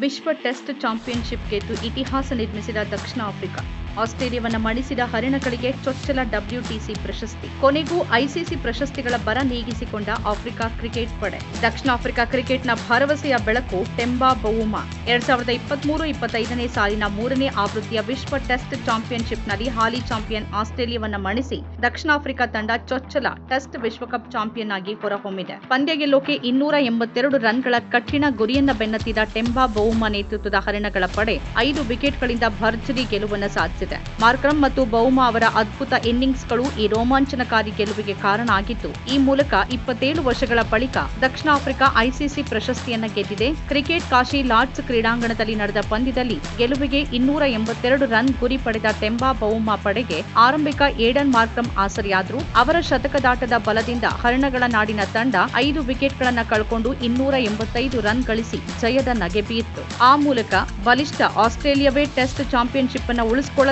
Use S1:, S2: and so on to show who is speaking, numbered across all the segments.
S1: ವಿಶ್ವ test championship ಗೆದ್ದು ಇತಿಹಾಸ ನಿರ್ಮಿಸಿದ ದಕ್ಷಿಣ ಆಫ್ರಿಕಾ. ಆಸ್ಟ್ರೇಲಿಯಾವನ್ನ ಮಣಿಸಿದ ಹರಿಣಗಳಿಗೆ ಚೊಚ್ಚಲ ಡಬ್ಲ್ಯೂಟಿಸಿ ಪ್ರಶಸ್ತಿ. ಕೊನೆಗೂ ಐಸಿಸಿ ಪ್ರಶಸ್ತಿಗಳ ಬರ ನೀಗಿಸಿಕೊಂಡ ಆಫ್ರಿಕಾ ಕ್ರಿಕೆಟ್ ಪಡೆ. ದಕ್ಷಿಣ ಆಫ್ರಿಕಾ ಕ್ರಿಕೆಟ್ನ ಭರವಸೆಯ ಬೆಳಕು ಟೆಂಬಾ ಬೌಮಾ. ಎರಡ್ ಸಾವಿರದ ಇಪ್ಪತ್ಮೂರು ಇಪ್ಪತ್ತೈದನೇ ಸಾಲಿನ ಮೂರನೇ ಆವೃತ್ತಿಯ ವಿಶ್ವ ಟೆಸ್ಟ್ ಚಾಂಪಿಯನ್ಶಿಪ್ನಲ್ಲಿ ಹಾಲಿ ಚಾಂಪಿಯನ್ ಆಸ್ಟ್ರೇಲಿಯಾವನ್ನು ಮಣಿಸಿ ದಕ್ಷಿಣ ಆಫ್ರಿಕಾ ತಂಡ ಚೊಚ್ಚಲ ಟೆಸ್ಟ್ ವಿಶ್ವಕಪ್ ಚಾಂಪಿಯನ್ ಆಗಿ ಹೊರಹೊಮ್ಮಿದೆ. ಪಂದ್ಯ ಗೆಲ್ಲೋಕೆ ಇನ್ನೂರ ಎಂಬತ್ತೆರಡು ರನ್ಗಳ ಕಠಿಣ ಗುರಿಯನ್ನ ಬೆನ್ನತ್ತಿದ ಟೆಂಬಾ ಬೌಮಾ ನೇತೃತ್ವದ ಹರಿಣಗಳ ಪಡೆ ಐದು ವಿಕೆಟ್ಗಳಿಂದ ಭರ್ಜರಿ ಗೆಲುವನ್ನು ಸಾಧಿಸಿದೆ ಮಾರ್ಕ್ರಮ್ ಮತ್ತು ಬೌಮಾ ಅವರ ಅದ್ಭುತ ಇನ್ನಿಂಗ್ಸ್ಗಳು ಈ ರೋಮಾಂಚನಕಾರಿ ಗೆಲುವಿಗೆ ಕಾರಣ ಆಗಿದ್ದು, ಈ ಮೂಲಕ ಇಪ್ಪತ್ತೇಳು ವರ್ಷಗಳ ಬಳಿಕ ದಕ್ಷಿಣ ಆಫ್ರಿಕಾ ಐಸಿಸಿ ಪ್ರಶಸ್ತಿಯನ್ನ ಗೆದ್ದಿದೆ. ಕ್ರಿಕೆಟ್ ಕಾಶಿ ಲಾರ್ಡ್ಸ್ ಕ್ರೀಡಾಂಗಣದಲ್ಲಿ ನಡೆದ ಪಂದ್ಯದಲ್ಲಿ ಗೆಲುವಿಗೆ ಇನ್ನೂರ ಎಂಬತ್ತೆರಡು ರನ್ ಗುರಿ ಪಡೆದ ತೆಂಬಾ ಬೌಮಾ ಪಡೆಗೆ ಆರಂಭಿಕ ಏಡನ್ ಮಾರ್ಕ್ರಮ್ ಆಸರಿಯಾದ್ರು. ಅವರ ಶತಕದಾಟದ ಬಲದಿಂದ ಹರಣಗಳ ನಾಡಿನ ತಂಡ ಐದು ವಿಕೆಟ್ಗಳನ್ನು ಕಳ್ಕೊಂಡು ಇನ್ನೂರ ಎಂಬತ್ತೈದು ರನ್ ಗಳಿಸಿ ಜಯದ ನಗೆ ಬೀರಿತು. ಆ ಮೂಲಕ ಬಲಿಷ್ಠ ಆಸ್ಟ್ರೇಲಿಯಾವೇ ಟೆಸ್ಟ್ ಚಾಂಪಿಯನ್ಶಿಪ್ ಅನ್ನ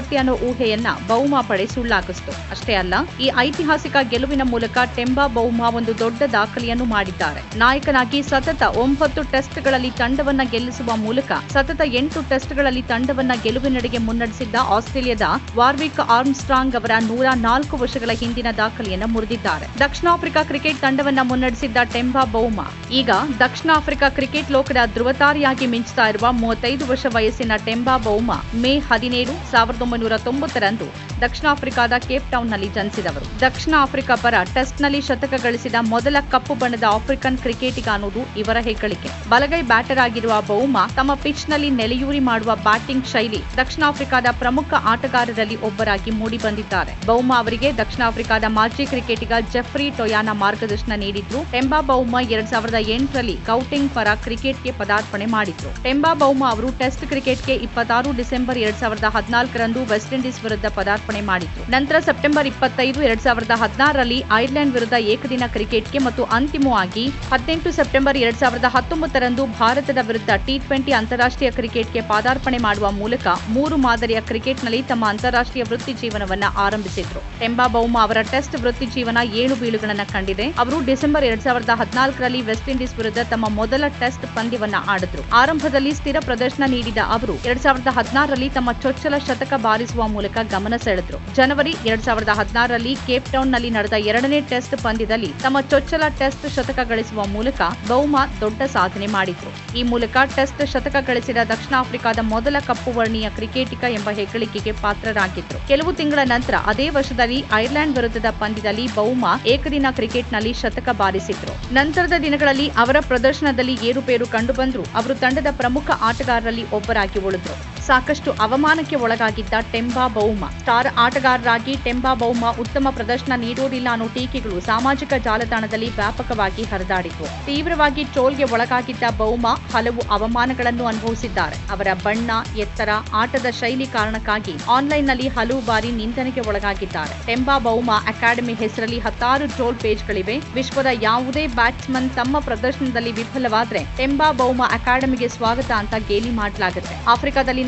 S1: ಉಳಿಸಿಕೊಳ್ಳುತ್ತೆ ಅನ್ನೋ ಊಹೆಯನ್ನ ಬೌಮಾ ಪಡೆ ಸುಳ್ಳಾಗಿಸಿತು. ಅಷ್ಟೇ ಅಲ್ಲ, ಈ ಐತಿಹಾಸಿಕ ಗೆಲುವಿನ ಮೂಲಕ ಟೆಂಬಾ ಬೌಮಾ ಒಂದು ದೊಡ್ಡ ದಾಖಲೆಯನ್ನು ಮಾಡಿದ್ದಾರೆ. ನಾಯಕನಾಗಿ ಸತತ ಒಂಬತ್ತು ಟೆಸ್ಟ್ಗಳಲ್ಲಿ ತಂಡವನ್ನ ಗೆಲ್ಲಿಸುವ ಮೂಲಕ ಸತತ ಎಂಟು ಟೆಸ್ಟ್ಗಳಲ್ಲಿ ತಂಡವನ್ನ ಗೆಲುವಿನಡೆಗೆ ಮುನ್ನಡೆಸಿದ್ದ ಆಸ್ಟ್ರೇಲಿಯಾದ ವಾರ್ವಿಕ್ ಆರ್ಮ್ಸ್ಟ್ರಾಂಗ್ ಅವರ ನೂರ ನಾಲ್ಕು ವರ್ಷಗಳ ಹಿಂದಿನ ದಾಖಲೆಯನ್ನು ಮುರಿದಿದ್ದಾರೆ. ದಕ್ಷಿಣ ಆಫ್ರಿಕಾ ಕ್ರಿಕೆಟ್ ತಂಡವನ್ನ ಮುನ್ನಡೆಸಿದ್ದ ಟೆಂಬಾ ಬೌಮಾ ಈಗ ದಕ್ಷಿಣ ಆಫ್ರಿಕಾ ಕ್ರಿಕೆಟ್ ಲೋಕದ ಧ್ರುವತಾರಿಯಾಗಿ ಮಿಂಚುತ್ತಾ ಇರುವ ಮೂವತ್ತೈದು ವರ್ಷ ವಯಸ್ಸಿನ ಟೆಂಬಾ ಬೌಮಾ ಮೇ ಹದಿನೇಳು, ಸಾವಿರದ ಒಂಬೈನೂರ ತೊಂಬತ್ತರಂದು ದಕ್ಷಿಣ ಆಫ್ರಿಕಾದ ಕೇಪ್ ಟೌನ್ನಲ್ಲಿ ಜನಿಸಿದವರು. ದಕ್ಷಿಣ ಆಫ್ರಿಕಾ ಪರ ಟೆಸ್ಟ್ನಲ್ಲಿ ಶತಕ ಗಳಿಸಿದ ಮೊದಲ ಕಪ್ಪು ಬಣ್ಣದ ಆಫ್ರಿಕನ್ ಕ್ರಿಕೆಟಿಗ ಅನ್ನೋದು ಇವರ ಹೆಗ್ಗಳಿಕೆ. ಬಲಗೈ ಬ್ಯಾಟರ್ ಆಗಿರುವ ಬೌಮಾ ತಮ್ಮ ಪಿಚ್ನಲ್ಲಿ ನೆಲೆಯೂರಿ ಮಾಡುವ ಬ್ಯಾಟಿಂಗ್ ಶೈಲಿ ದಕ್ಷಿಣ ಆಫ್ರಿಕಾದ ಪ್ರಮುಖ ಆಟಗಾರರಲ್ಲಿ ಒಬ್ಬರಾಗಿ ಮೂಡಿಬಂದಿದ್ದಾರೆ. ಬೌಮಾ ಅವರಿಗೆ ದಕ್ಷಿಣ ಆಫ್ರಿಕಾದ ಮಾಜಿ ಕ್ರಿಕೆಟಿಗ ಜೆಫ್ರಿ ಟೊಯಾನ ಮಾರ್ಗದರ್ಶನ ನೀಡಿದ್ರು. ಟೆಂಬಾ ಬೌಮಾ ಎರಡ್ ಸಾವಿರದ ಎಂಟರಲ್ಲಿ ಕೌಟಿಂಗ್ ಪರ ಕ್ರಿಕೆಟ್ಗೆ ಪದಾರ್ಪಣೆ ಮಾಡಿದ್ರು. ಟೆಂಬಾ ಬೌಮಾ ಅವರು ಟೆಸ್ಟ್ ಕ್ರಿಕೆಟ್ಗೆ ಇಪ್ಪತ್ತಾರು ಡಿಸೆಂಬರ್ ಎರಡ್ ಸಾವಿರದ ಹದಿನಾಲ್ಕರಂದು ವೆಸ್ಟ್ ಇಂಡೀಸ್ ವಿರುದ್ಧ ಪದಾರ್ಪಣೆ ಮಾಡಿದ್ರು ನಂತರ ಸೆಪ್ಟೆಂಬರ್ ಇಪ್ಪತ್ತೈದು, ಎರಡ್ ಸಾವಿರದ ಹದಿನಾರರಲ್ಲಿ ಐರ್ಲೆಂಡ್ ವಿರುದ್ಧ ಏಕದಿನ ಕ್ರಿಕೆಟ್ಗೆ ಮತ್ತು ಅಂತಿಮವಾಗಿ ಹದಿನೆಂಟು ಸೆಪ್ಟೆಂಬರ್, ಎರಡ್ ಸಾವಿರದ ಹತ್ತೊಂಬತ್ತರಂದು ಭಾರತದ ವಿರುದ್ಧ ಟಿ ಟ್ವೆಂಟಿ ಅಂತಾರಾಷ್ಟ್ರೀಯ ಕ್ರಿಕೆಟ್ಗೆ ಪಾದಾರ್ಪಣೆ ಮಾಡುವ ಮೂಲಕ ಮೂರು ಮಾದರಿಯ ಕ್ರಿಕೆಟ್ನಲ್ಲಿ ತಮ್ಮ ಅಂತಾರಾಷ್ಟ್ರೀಯ ವೃತ್ತಿ ಜೀವನವನ್ನು ಆರಂಭಿಸಿದ್ರು. ಟೆಂಬಾ ಬೌಮ ಅವರ ಟೆಸ್ಟ್ ವೃತ್ತಿ ಜೀವನ ಏಳು ಬೀಳುಗಳನ್ನು ಕಂಡಿದೆ. ಅವರು ಡಿಸೆಂಬರ್ ಎರಡ್ ಸಾವಿರದ ಹದಿನಾಲ್ಕರಲ್ಲಿ ವೆಸ್ಟ್ ಇಂಡೀಸ್ ವಿರುದ್ಧ ತಮ್ಮ ಮೊದಲ ಟೆಸ್ಟ್ ಪಂದ್ಯವನ್ನು ಆಡಿದ್ರು. ಆರಂಭದಲ್ಲಿ ಸ್ಥಿರ ಪ್ರದರ್ಶನ ನೀಡಿದ ಅವರು, ಎರಡ್ ಸಾವಿರದ ಹದಿನಾರರಲ್ಲಿ ತಮ್ಮ ಚೊಚ್ಚಲ ಶತಕ ಬಾರಿಸುವ ಮೂಲಕ ಗಮನ ಸೆಳೆದ್ರು. ಜನವರಿ ಎರಡ್ ಸಾವಿರದ ಹದಿನಾರರಲ್ಲಿ ಕೇಪ್ ಟೌನ್ನಲ್ಲಿ ನಡೆದ ಎರಡನೇ ಟೆಸ್ಟ್ ಪಂದ್ಯದಲ್ಲಿ ತಮ್ಮ ಚೊಚ್ಚಲ ಟೆಸ್ಟ್ ಶತಕ ಗಳಿಸುವ ಮೂಲಕ ಬೌಮಾ ದೊಡ್ಡ ಸಾಧನೆ ಮಾಡಿದ್ರು. ಈ ಮೂಲಕ ಟೆಸ್ಟ್ ಶತಕ ಗಳಿಸಿದ ದಕ್ಷಿಣ ಆಫ್ರಿಕಾದ ಮೊದಲ ಕಪ್ಪು ವರ್ಣೀಯ ಕ್ರಿಕೆಟಿಗ ಎಂಬ ಹೆಗ್ಗಳಿಕೆಗೆ ಪಾತ್ರರಾಗಿದ್ರು. ಕೆಲವು ತಿಂಗಳ ನಂತರ ಅದೇ ವರ್ಷದಲ್ಲಿ ಐರ್ಲೆಂಡ್ ವಿರುದ್ಧದ ಪಂದ್ಯದಲ್ಲಿ ಬೌಮಾ ಏಕದಿನ ಕ್ರಿಕೆಟ್ನಲ್ಲಿ ಶತಕ ಬಾರಿಸಿದ್ರು. ನಂತರದ ದಿನಗಳಲ್ಲಿ ಅವರ ಪ್ರದರ್ಶನದಲ್ಲಿ ಏರುಪೇರು ಕಂಡುಬಂದ್ರು. ಅವರು ತಂಡದ ಪ್ರಮುಖ ಆಟಗಾರರಲ್ಲಿ ಒಬ್ಬರಾಗಿ ಉಳಿದ್ರು. ಸಾಕಷ್ಟು ಅವಮಾನಕ್ಕೆ ಒಳಗಾಗಿದ್ದ ಟೆಂಬಾ ಬೌಮಾ ಸ್ಟಾರ್ ಆಟಗಾರರಾಗಿ ಟೆಂಬಾ ಬೌಮ ಉತ್ತಮ ಪ್ರದರ್ಶನ ನೀಡುವುದಿಲ್ಲ ಅನ್ನೋ ಟೀಕೆಗಳು ಸಾಮಾಜಿಕ ಜಾಲತಾಣದಲ್ಲಿ ವ್ಯಾಪಕವಾಗಿ ಹರಿದಾಡಿತು ತೀವ್ರವಾಗಿ ಟ್ರೋಲ್ಗೆ ಒಳಗಾಗಿದ್ದ ಬೌಮಾ ಹಲವು ಅವಮಾನಗಳನ್ನು ಅನುಭವಿಸಿದ್ದಾರೆ. ಅವರ ಬಣ್ಣ, ಎತ್ತರ, ಆಟದ ಶೈಲಿ ಕಾರಣಕ್ಕಾಗಿ ಆನ್ಲೈನ್ನಲ್ಲಿ ಹಲವು ಬಾರಿ ನಿಂದನೆಗೆ ಒಳಗಾಗಿದ್ದಾರೆ. ಟೆಂಬಾ ಬೌಮಾ ಅಕಾಡೆಮಿ ಹೆಸರಲ್ಲಿ ಹತ್ತಾರು ಟ್ರೋಲ್ ಪೇಜ್ಗಳಿವೆ. ವಿಶ್ವದ ಯಾವುದೇ ಬ್ಯಾಟ್ಸ್ಮನ್ ತಮ್ಮ ಪ್ರದರ್ಶನದಲ್ಲಿ ವಿಫಲವಾದರೆ ಟೆಂಬಾ ಬೌಮಾ ಅಕಾಡೆಮಿಗೆ ಸ್ವಾಗತ ಅಂತ ಗೇಲಿ ಮಾಡಲಾಗುತ್ತೆ.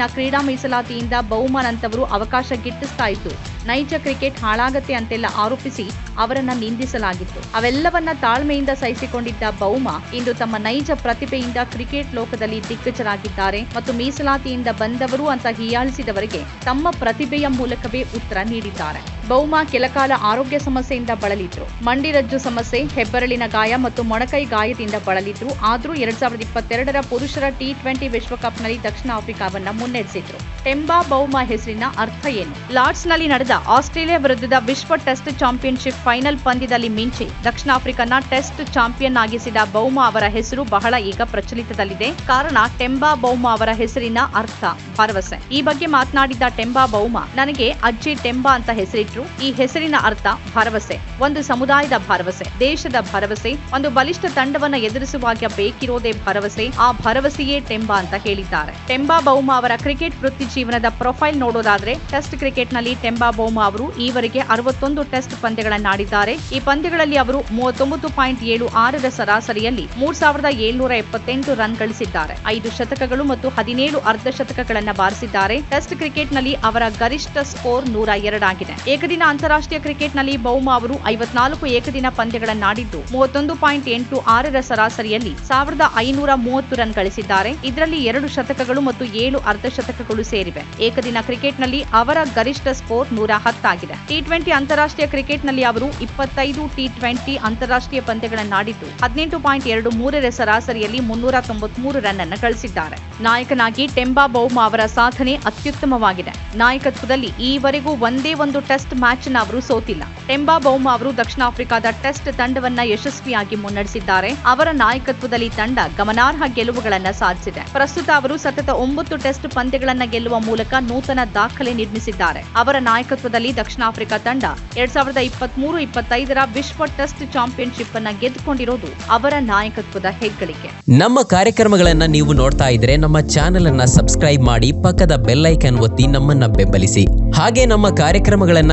S1: ಆಫ್ರಿಕಾದಲ್ಲಿನ ಕ್ರೀಡಾ ಮೀಸಲಾತಿಯಿಂದ ಬಹುಮಾನಂತವರು ಅವಕಾಶ ಗಿಟ್ಟಿಸ್ತಾ ಇತ್ತು ನೈಜ ಕ್ರಿಕೆಟ್ ಹಾಳಾಗತ್ತೆ ಅಂತೆಲ್ಲ ಆರೋಪಿಸಿ ಅವರನ್ನ ನಿಂದಿಸಲಾಗಿತ್ತು. ಅವೆಲ್ಲವನ್ನ ತಾಳ್ಮೆಯಿಂದ ಸಹಿಸಿಕೊಂಡಿದ್ದ ಬೌಮಾ ಇಂದು ತಮ್ಮ ನೈಜ ಪ್ರತಿಭೆಯಿಂದ ಕ್ರಿಕೆಟ್ ಲೋಕದಲ್ಲಿ ದಿಗ್ಗಜರಾಗಿದ್ದಾರೆ ಮತ್ತು ಮೀಸಲಾತಿಯಿಂದ ಬಂದವರು ಅಂತ ಹೀಯಾಳಿಸಿದವರಿಗೆ ತಮ್ಮ ಪ್ರತಿಭೆಯ ಮೂಲಕವೇ ಉತ್ತರ ನೀಡಿದ್ದಾರೆ. ಬೌಮಾ ಕೆಲಕಾಲ ಆರೋಗ್ಯ ಸಮಸ್ಯೆಯಿಂದ ಬಳಲಿದ್ರು. ಮಂಡಿರಜ್ಜು ಸಮಸ್ಯೆ, ಹೆಬ್ಬರಳಿನ ಗಾಯ ಮತ್ತು ಮೊಣಕೈ ಗಾಯದಿಂದ ಬಳಲಿದ್ರು. ಆದರೂ ಎರಡ್ ಸಾವಿರದ ಇಪ್ಪತ್ತೆರಡರ ಪುರುಷರ ಟಿ ಟ್ವೆಂಟಿ ವಿಶ್ವಕಪ್ನಲ್ಲಿ ದಕ್ಷಿಣ ಆಫ್ರಿಕಾವನ್ನ ಮುನ್ನಡೆಸಿದ್ರು. ಟೆಂಬಾ ಬೌಮಾ ಹೆಸರಿನ ಅರ್ಥ ಏನು? ಲಾರ್ಡ್ಸ್ನಲ್ಲಿ ನಡೆದ ಆಸ್ಟ್ರೇಲಿಯಾ ವಿರುದ್ಧದ ವಿಶ್ವ ಟೆಸ್ಟ್ ಚಾಂಪಿಯನ್ಶಿಪ್ ಫೈನಲ್ ಪಂದ್ಯದಲ್ಲಿ ಮಿಂಚಿ ದಕ್ಷಿಣ ಆಫ್ರಿಕಾನ ಟೆಸ್ಟ್ ಚಾಂಪಿಯನ್ ಆಗಿಸಿದ ಬೌಮಾ ಅವರ ಹೆಸರು ಬಹಳ ಈಗ ಪ್ರಚಲಿತದಲ್ಲಿದೆ. ಕಾರಣ ಟೆಂಬಾ ಬೌಮಾ ಅವರ ಹೆಸರಿನ ಅರ್ಥ. ಭರವಸೆ. ಈ ಬಗ್ಗೆ ಮಾತನಾಡಿದ ಟೆಂಬಾ ಬೌಮಾ, ನನಗೆ ಅಜ್ಜಿ ಟೆಂಬಾ ಅಂತ ಹೆಸರಿಟ್ರು ಈ ಹೆಸರಿನ ಅರ್ಥ ಭರವಸೆ. ಒಂದು ಸಮುದಾಯದ ಭರವಸೆ. ದೇಶದ ಭರವಸೆ. ಒಂದು ಬಲಿಷ್ಠ ತಂಡವನ್ನ ಎದುರಿಸುವಾಗ ಬೇಕಿರೋದೇ ಭರವಸೆ. ಆ ಭರವಸೆಯೇ ಟೆಂಬಾ ಅಂತ ಹೇಳಿದ್ದಾರೆ. ಟೆಂಬಾ ಬೌಮ ಅವರ ಕ್ರಿಕೆಟ್ ವೃತ್ತಿ ಜೀವನದ ಪ್ರೊಫೈಲ್ ನೋಡೋದಾದ್ರೆ, ಟೆಸ್ಟ್ ಕ್ರಿಕೆಟ್ನಲ್ಲಿ ಟೆಂಬಾ ಬೌಮ ಅವರು ಈವರೆಗೆ ಅರವತ್ತೊಂದು ಟೆಸ್ಟ್ ಪಂದ್ಯಗಳನ್ನಾಡಿದ್ದಾರೆ. ಈ ಪಂದ್ಯಗಳಲ್ಲಿ ಅವರು ಮೂವತ್ತೊಂಬತ್ತು ಪಾಯಿಂಟ್ ಏಳು ಆರರ ಸರಾಸರಿಯಲ್ಲಿ ಮೂರ್ ಸಾವಿರದ ಏಳ್ನೂರ ಎಪ್ಪತ್ತೆಂಟು ರನ್ ಗಳಿಸಿದ್ದಾರೆ. ಐದು ಶತಕಗಳು ಮತ್ತು ಹದಿನೇಳು ಅರ್ಧ ಶತಕಗಳನ್ನ ಬಾರಿಸಿದ್ದಾರೆ. ಟೆಸ್ಟ್ ಕ್ರಿಕೆಟ್ನಲ್ಲಿ ಅವರ ಗರಿಷ್ಠ ಸ್ಕೋರ್ ನೂರ ಎರಡಾಗಿದೆ ಏಕದಿನ ಅಂತಾರಾಷ್ಟ್ರೀಯ ಕ್ರಿಕೆಟ್ನಲ್ಲಿ ಬೌಮಾ ಅವರು ಐವತ್ನಾಲ್ಕು ಏಕದಿನ ಪಂದ್ಯಗಳನ್ನಾಡಿದ್ದು ಮೂವತ್ತೊಂದು ಪಾಯಿಂಟ್ ಎಂಟು ಆರರ ಸರಾಸರಿಯಲ್ಲಿ ಸಾವಿರದ ಐನೂರ ಮೂವತ್ತು ರನ್ ಗಳಿಸಿದ್ದಾರೆ. ಇದರಲ್ಲಿ ಎರಡು ಶತಕಗಳು ಮತ್ತು ಏಳು ಅರ್ಧಶತಕಗಳು ಸೇರಿವೆ. ಏಕದಿನ ಕ್ರಿಕೆಟ್ನಲ್ಲಿ ಅವರ ಗರಿಷ್ಠ ಸ್ಕೋರ್ ನೂರ ಹತ್ತಾಗಿದೆ. ಟಿ ಟ್ವೆಂಟಿ ಅಂತಾರಾಷ್ಟ್ರೀಯ ಕ್ರಿಕೆಟ್ನಲ್ಲಿ ಅವರು ಇಪ್ಪತ್ತೈದು ಟಿ ಟ್ವೆಂಟಿ ಅಂತಾರಾಷ್ಟ್ರೀಯ ಪಂದ್ಯಗಳನ್ನಾಡಿದ್ದು ಹದಿನೆಂಟು ಪಾಯಿಂಟ್ ಎರಡು ಮೂರರ ಸರಾಸರಿಯಲ್ಲಿ ಮುನ್ನೂರ ತೊಂಬತ್ಮೂರು ರನ್ ಅನ್ನು ಗಳಿಸಿದ್ದಾರೆ. ನಾಯಕನಾಗಿ ಟೆಂಬಾ ಬೌಮಾ ಅವರ ಸಾಧನೆ ಅತ್ಯುತ್ತಮವಾಗಿದೆ. ನಾಯಕತ್ವದಲ್ಲಿ ಈವರೆಗೂ ಒಂದೇ ಒಂದು ಟೆಸ್ಟ್ ಮ್ಯಾಚ್ನ ಅವರು ಸೋತಿಲ್ಲ. ಟೆಂಬಾ ಬೌಮ್ ಅವರು ದಕ್ಷಿಣ ಆಫ್ರಿಕಾದ ಟೆಸ್ಟ್ ತಂಡವನ್ನ ಯಶಸ್ವಿಯಾಗಿ ಮುನ್ನಡೆಸಿದ್ದಾರೆ. ಅವರ ನಾಯಕತ್ವದಲ್ಲಿ ತಂಡ ಗಮನಾರ್ಹ ಗೆಲುವುಗಳನ್ನ ಸಾಧಿಸಿದೆ. ಪ್ರಸ್ತುತ ಅವರು ಸತತ ಒಂಬತ್ತು ಟೆಸ್ಟ್ ಪಂದ್ಯಗಳನ್ನ ಗೆಲ್ಲುವ ಮೂಲಕ ನೂತನ ದಾಖಲೆ ನಿರ್ಮಿಸಿದ್ದಾರೆ. ಅವರ ನಾಯಕತ್ವದಲ್ಲಿ ದಕ್ಷಿಣ ಆಫ್ರಿಕಾ ತಂಡ ಎರಡ್ ಸಾವಿರದ ಇಪ್ಪತ್ಮೂರು ಇಪ್ಪತ್ತೈದರ ವಿಶ್ವ ಟೆಸ್ಟ್ ಚಾಂಪಿಯನ್ಶಿಪ್ ಅನ್ನ ಗೆದ್ದುಕೊಂಡಿರೋದು ಅವರ ನಾಯಕತ್ವದ ಹೆಗ್ಗಳಿಕೆ.
S2: ನಮ್ಮ ಕಾರ್ಯಕ್ರಮಗಳನ್ನ ನೀವು ನೋಡ್ತಾ ಇದ್ರೆ ನಮ್ಮ ಚಾನೆಲ್ ಅನ್ನ ಸಬ್ಸ್ಕ್ರೈಬ್ ಮಾಡಿ ಪಕ್ಕದ ಬೆಲ್ ಐಕನ್ ಒತ್ತಿ ನಮ್ಮನ್ನ ಬೆಂಬಲಿಸಿ. ಹಾಗೆ ನಮ್ಮ ಕಾರ್ಯಕ್ರಮಗಳನ್ನ